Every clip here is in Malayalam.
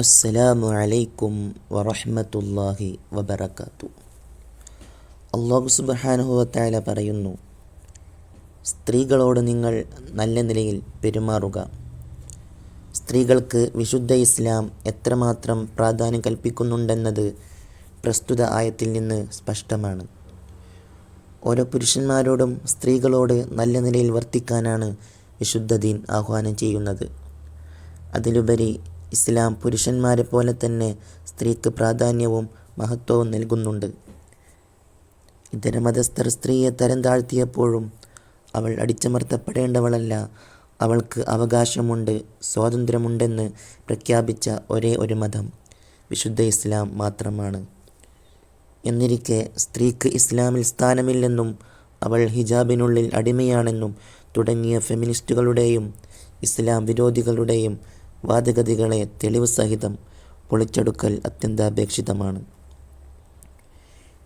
അസ്സലാമു അലൈക്കും വറഹ്മത്തുള്ളാഹി വബറകാത്തു. അള്ളാഹു സുബ്ഹാനഹുവത്തായ പറയുന്നു സ്ത്രീകളോട് നിങ്ങൾ നല്ല നിലയിൽ പെരുമാറുക. സ്ത്രീകൾക്ക് വിശുദ്ധ ഇസ്ലാം എത്രമാത്രം പ്രാധാന്യം കൽപ്പിക്കുന്നുണ്ടെന്നത് പ്രസ്തുത ആയത്തിൽ നിന്ന് സ്പഷ്ടമാണ്. ഓരോ പുരുഷന്മാരോടും സ്ത്രീകളോട് നല്ല നിലയിൽ വർത്തിക്കാനാണ് വിശുദ്ധ ദീൻ ആഹ്വാനം ചെയ്യുന്നത്. അതിലുപരി ഇസ്ലാം പുരുഷന്മാരെ പോലെ തന്നെ സ്ത്രീക്ക് പ്രാധാന്യവും മഹത്വവും നൽകുന്നുണ്ട്. ഇതര മതസ്ഥർ സ്ത്രീയെ തരം താഴ്ത്തിയപ്പോഴും അവൾ അടിച്ചമർത്തപ്പെടേണ്ടവളല്ല. അവൾക്ക് അവകാശമുണ്ട് സ്വാതന്ത്ര്യമുണ്ടെന്ന് പ്രഖ്യാപിച്ച ഒരേ ഒരു മതം വിശുദ്ധ ഇസ്ലാം മാത്രമാണ്. എന്നിരിക്കെ സ്ത്രീക്ക് ഇസ്ലാമിൽ സ്ഥാനമില്ലെന്നും അവൾ ഹിജാബിനുള്ളിൽ അടിമയാണെന്നും തുടങ്ങിയ ഫെമിനിസ്റ്റുകളുടെയും ഇസ്ലാം വിരോധികളുടെയും വാദഗതികളെ തെളിവ് സഹിതം പൊളിച്ചെടുക്കൽ അത്യന്താപേക്ഷിതമാണ്.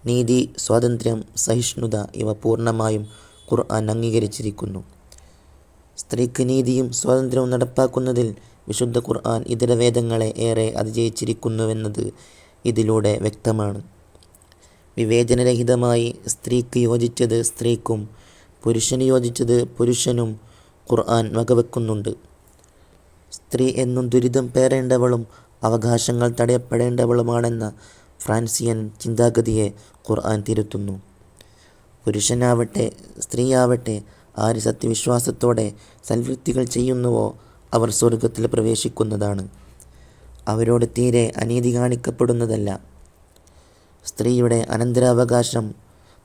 നീതി സ്വാതന്ത്ര്യം സഹിഷ്ണുത ഇവ പൂർണമായും ഖുർആൻ അംഗീകരിച്ചിരിക്കുന്നു. സ്ത്രീക്ക് നീതിയും സ്വാതന്ത്ര്യവും നടപ്പാക്കുന്നതിൽ വിശുദ്ധ ഖുർആൻ ഇതര വേദങ്ങളെ ഏറെ അതിജയിച്ചിരിക്കുന്നുവെന്നത് ഇതിലൂടെ വ്യക്തമാണ്. വിവേചനരഹിതമായി സ്ത്രീക്ക് യോജിച്ചത് സ്ത്രീക്കും പുരുഷന് യോജിച്ചത് പുരുഷനും ഖുർആൻ വകവെക്കുന്നുണ്ട്. സ്ത്രീ എന്നും ദുരിതം പേറേണ്ടവളും അവകാശങ്ങൾ തടയപ്പെടേണ്ടവളുമാണെന്ന ഫ്രാൻസിയൻ ചിന്താഗതിയെ ഖുർആൻ തിരുത്തുന്നു. പുരുഷനാവട്ടെ സ്ത്രീയാവട്ടെ ആര് സത്യവിശ്വാസത്തോടെ സൽവൃത്തികൾ ചെയ്യുന്നുവോ അവർ സ്വർഗത്തിൽ പ്രവേശിക്കുന്നതാണ്. അവരോട് തീരെ അനീതി കാണിക്കപ്പെടുന്നതല്ല. സ്ത്രീയുടെ അനന്തരാവകാശം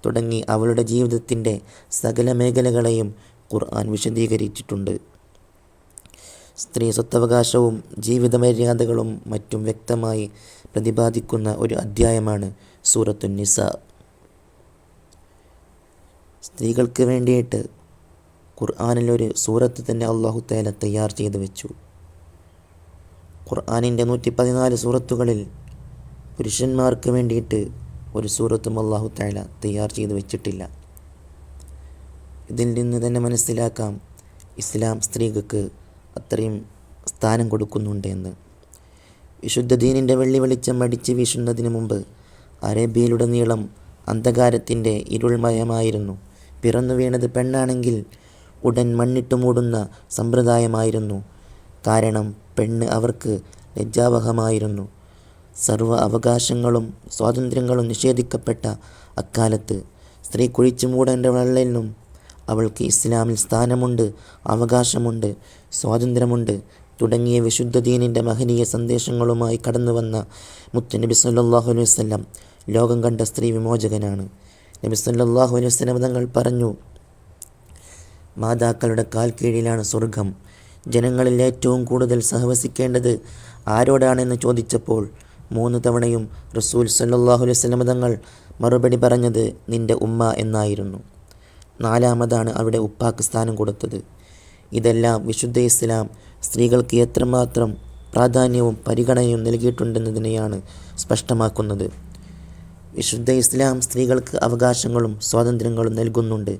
തുടങ്ങി അവളുടെ ജീവിതത്തിന്റെ സകല മേഖലകളെയും ഖുർആൻ വിശദീകരിച്ചിട്ടുണ്ട്. സ്ത്രീ സ്വത്തവകാശവും ജീവിത മര്യാദകളും മറ്റും വ്യക്തമായി പ്രതിപാദിക്കുന്ന ഒരു അധ്യായമാണ് സൂറത്തു നിസ. സ്ത്രീകൾക്ക് വേണ്ടിയിട്ട് ഖുർആാനിലൊരു സൂറത്ത് തന്നെ അള്ളാഹു തേല തയ്യാർ ചെയ്തു വെച്ചു. ഖുർആാനിന്റെ നൂറ്റി പതിനാല് സൂറത്തുകളിൽ പുരുഷന്മാർക്ക് വേണ്ടിയിട്ട് ഒരു സൂറത്തും അള്ളാഹു തേല തയ്യാർ ചെയ്തു വെച്ചിട്ടില്ല. ഇതിൽ നിന്ന് തന്നെ മനസ്സിലാക്കാം ഇസ്ലാം സ്ത്രീകൾക്ക് അത്രയും സ്ഥാനം കൊടുക്കുന്നുണ്ട് എന്ന് വിശുദ്ധ ദീനിന്റെ വെള്ളി വെളിച്ചം അടിച്ച് വീശുന്നതിന് മുമ്പ് അറേബ്യയിലുടനീളം അന്ധകാരത്തിന്റെ ഇരുൾമയമായിരുന്നു. പിറന്നു വീണത് പെണ്ണാണെങ്കിൽ ഉടൻ മണ്ണിട്ട് മൂടുന്ന സമ്പ്രദായമായിരുന്നു. കാരണം പെണ്ണ് അവർക്ക് ലജ്ജാവഹമായിരുന്നു. സർവ അവകാശങ്ങളും സ്വാതന്ത്ര്യങ്ങളും നിഷേധിക്കപ്പെട്ട അക്കാലത്ത് സ്ത്രീ കുഴിച്ചു മൂടേണ്ടവളെന്നും അവൾക്ക് ഇസ്ലാമിൽ സ്ഥാനമുണ്ട് അവകാശമുണ്ട് സ്വാതന്ത്ര്യമുണ്ട്. തുടങ്ങിയ വിശുദ്ധ ദീനിന്റെ മഹനീയ സന്ദേശങ്ങളുമായി കടന്നു വന്ന മുത്തുനബി സല്ലാഹു അലൈഹി വസ്ലം ലോകം കണ്ട സ്ത്രീ വിമോചകനാണ്. നബി സല്ലാഹു അലൈഹി വസ്ലം തങ്ങൾ പറഞ്ഞു മാതാക്കളുടെ കാൽ കീഴിലാണ് സ്വർഗം. ജനങ്ങളിൽ ഏറ്റവും കൂടുതൽ സഹവസിക്കേണ്ടത് ആരോടാണെന്ന് ചോദിച്ചപ്പോൾ മൂന്ന് തവണയും റസൂൽ സല്ലാഹു അലൈഹി വസ്ലം തങ്ങൾ മറുപടി പറഞ്ഞത് നിന്റെ ഉമ്മ എന്നായിരുന്നു. നാലാമതാണ് അവിടെ ഉപ്പാക്ക് സ്ഥാനം കൊടുത്തത്. ഇതെല്ലാം വിശുദ്ധ ഇസ്ലാം സ്ത്രീകൾക്ക് എത്രമാത്രം പ്രാധാന്യവും പരിഗണനയും നൽകിയിട്ടുണ്ടെന്നതിനെയാണ് സ്പഷ്ടമാക്കുന്നത്. വിശുദ്ധ ഇസ്ലാം സ്ത്രീകൾക്ക് അവകാശങ്ങളും സ്വാതന്ത്ര്യങ്ങളും നൽകുന്നുണ്ട്.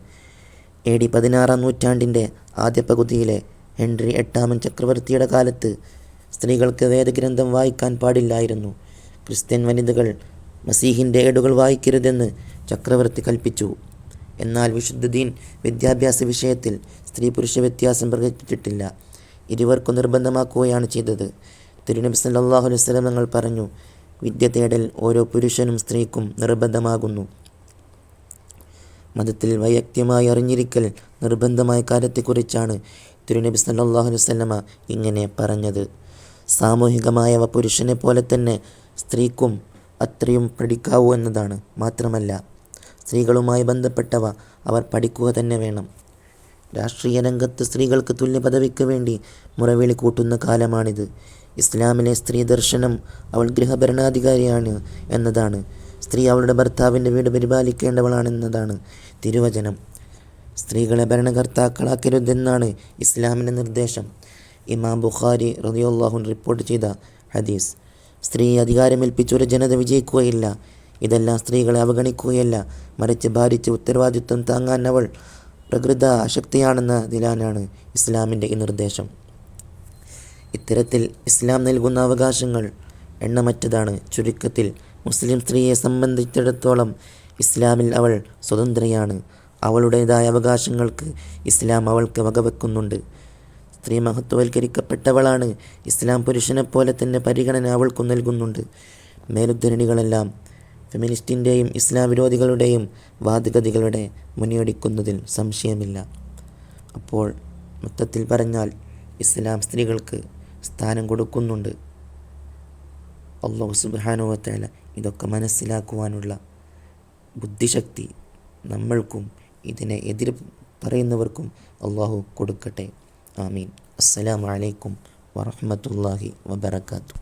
എ ഡി പതിനാറാം നൂറ്റാണ്ടിന്റെ ആദ്യ പകുതിയിലെ ഹെൻറി എട്ടാമൻ ചക്രവർത്തിയുടെ കാലത്ത് സ്ത്രീകൾക്ക് വേദഗ്രന്ഥം വായിക്കാൻ പാടില്ലായിരുന്നു. ക്രിസ്ത്യൻ വനിതകൾ മസീഹിന്റെ ഏടുകൾ വായിക്കരുതെന്ന് ചക്രവർത്തി കൽപ്പിച്ചു. എന്നാൽ വിശുദ്ധ ദീൻ വിദ്യാഭ്യാസ വിഷയത്തിൽ സ്ത്രീ പുരുഷ വ്യത്യാസം പ്രകടിപ്പിച്ചിട്ടില്ല. ഇരുവർക്കും നിർബന്ധമാക്കുകയാണ് ചെയ്തത്. തിരുനബി സല്ലാഹു അലൈഹി സ്വലം തങ്ങൾ പറഞ്ഞു വിദ്യ തേടൽ ഓരോ പുരുഷനും സ്ത്രീക്കും നിർബന്ധമാകുന്നു. മതത്തിൽ വൈയക്തികമായി അറിഞ്ഞിരിക്കൽ നിർബന്ധമായ കാര്യത്തെക്കുറിച്ചാണ് തിരുനബി സല്ലാഹു അലൈഹി സ്വലമ ഇങ്ങനെ പറഞ്ഞത്. സാമൂഹികമായവ പുരുഷനെ പോലെ തന്നെ സ്ത്രീക്കും അത്രയും പഠിക്കാവൂ എന്നതാണ്. മാത്രമല്ല സ്ത്രീകളുമായി ബന്ധപ്പെട്ടവ അവർ പഠിക്കുക തന്നെ വേണം. രാഷ്ട്രീയ രംഗത്ത് സ്ത്രീകൾക്ക് തുല്യ പദവിക്ക് വേണ്ടി മുറവിളി കൂട്ടുന്ന കാലമാണിത്. ഇസ്ലാമിലെ സ്ത്രീ ദർശനം അവൾ ഗൃഹഭരണാധികാരിയാണ് എന്നതാണ്. സ്ത്രീ അവളുടെ ഭർത്താവിന്റെ വീട് പരിപാലിക്കേണ്ടവളാണെന്നതാണ് തിരുവചനം. സ്ത്രീകളെ ഭരണകർത്താക്കളാക്കരുതെന്നാണ് ഇസ്ലാമിന്റെ നിർദ്ദേശം. ഇമാം ബുഖാരി റതിയുള്ളാഹുൻ റിപ്പോർട്ട് ചെയ്ത ഹദീസ്. സ്ത്രീ അധികാരമേൽപ്പിച്ച ഒരു ജനത വിജയിക്കുകയില്ല. ഇതെല്ലാം സ്ത്രീകളെ അവഗണിക്കുകയല്ല. മറിച്ച് ഭാരിച്ച് ഉത്തരവാദിത്വം താങ്ങാൻ അവൾ പ്രകൃത അശക്തിയാണെന്ന നിലാനാണ് ഇസ്ലാമിന്റെ ഈ നിർദ്ദേശം. ഇത്തരത്തിൽ ഇസ്ലാം നൽകുന്ന അവകാശങ്ങൾ എണ്ണമറ്റതാണ്. ചുരുക്കത്തിൽ മുസ്ലിം സ്ത്രീയെ സംബന്ധിച്ചിടത്തോളം ഇസ്ലാമിൽ അവൾ സ്വതന്ത്രയാണ്. അവളുടേതായ അവകാശങ്ങൾക്ക് ഇസ്ലാം അവൾക്ക് വകവെക്കുന്നുണ്ട്. സ്ത്രീ മഹത്വവൽക്കരിക്കപ്പെട്ടവളാണ് ഇസ്ലാം പുരുഷനെപ്പോലെ തന്നെ പരിഗണന അവൾക്കു നൽകുന്നുണ്ട്. മേലുദ്ധരണികളെല്ലാം ഫെമിനിസ്റ്റിന്റെയും ഇസ്ലാം വിരോധികളുടെയും വാദഗതികളുടെ മുന്നിയൊടിക്കുന്നതിൽ സംശയമില്ല. അപ്പോൾ മൊത്തത്തിൽ പറഞ്ഞാൽ ഇസ്ലാം സ്ത്രീകൾക്ക് സ്ഥാനം കൊടുക്കുന്നുണ്ട്. അള്ളാഹു സുബാനുവത്തേല ഇതൊക്കെ മനസ്സിലാക്കുവാനുള്ള ബുദ്ധിശക്തി നമ്മൾക്കും ഇതിനെ എതിർ പറയുന്നവർക്കും അള്ളാഹു കൊടുക്കട്ടെ. ആമീൻ. അസ്സലാമു അലൈക്കും വറഹ്മത്തുള്ളാഹി വബറകാതുഹു.